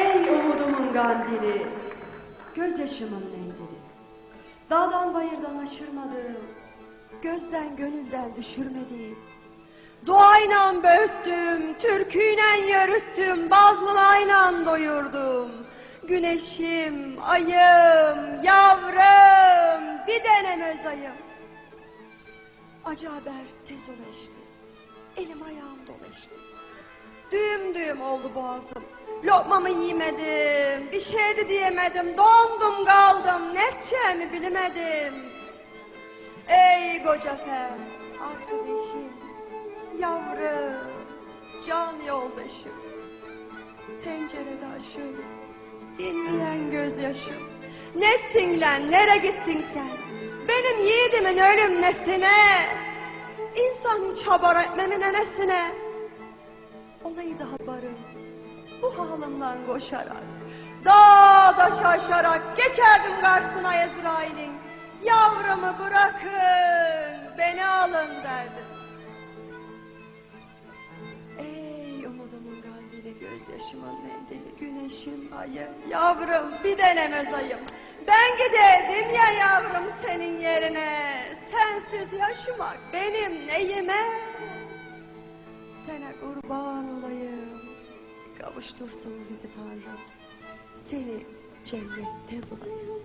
umudumun kandili, gözyaşımın mendili. Dağdan bayırdan aşırmadım, gözden gönülden düşürmedim. Duayla böğüttüm, türküyle yürüttüm, bazlamayla doyurdum. Güneşim, ayım, yavrum, bir denem özayım. Acı haber tez ulaştı, elim ayağım dolaştı. Düğüm düğüm oldu boğazım. Lokmamı yemedim, bir şey de diyemedim, dondum kaldım, ne edeceğimi bilemedim. Ey koca fer, arkadaşım, yavrum, can yoldaşım. Pencerede aşığım, dinleyen gözyaşım. Ne ettin lan, nere gittin sen? Benim yiğidimin ölüm nesine? İnsan hiç haber etmemine nesine? Olayı da haberim, bu halimden koşarak, dağda şaşarak geçerdim karşısına Ezrail'in. Yavrumu bırakın, beni alın derdim. Ey umudumun kalbini gözyaşımın mendili, güneşin ayı, yavrum bir denem özayım. Ben giderdim ya yavrum senin yerine, sensiz yaşamak benim neyime? Sana kurban kavuştursun bizi Tanrım, seni cennette bulayım.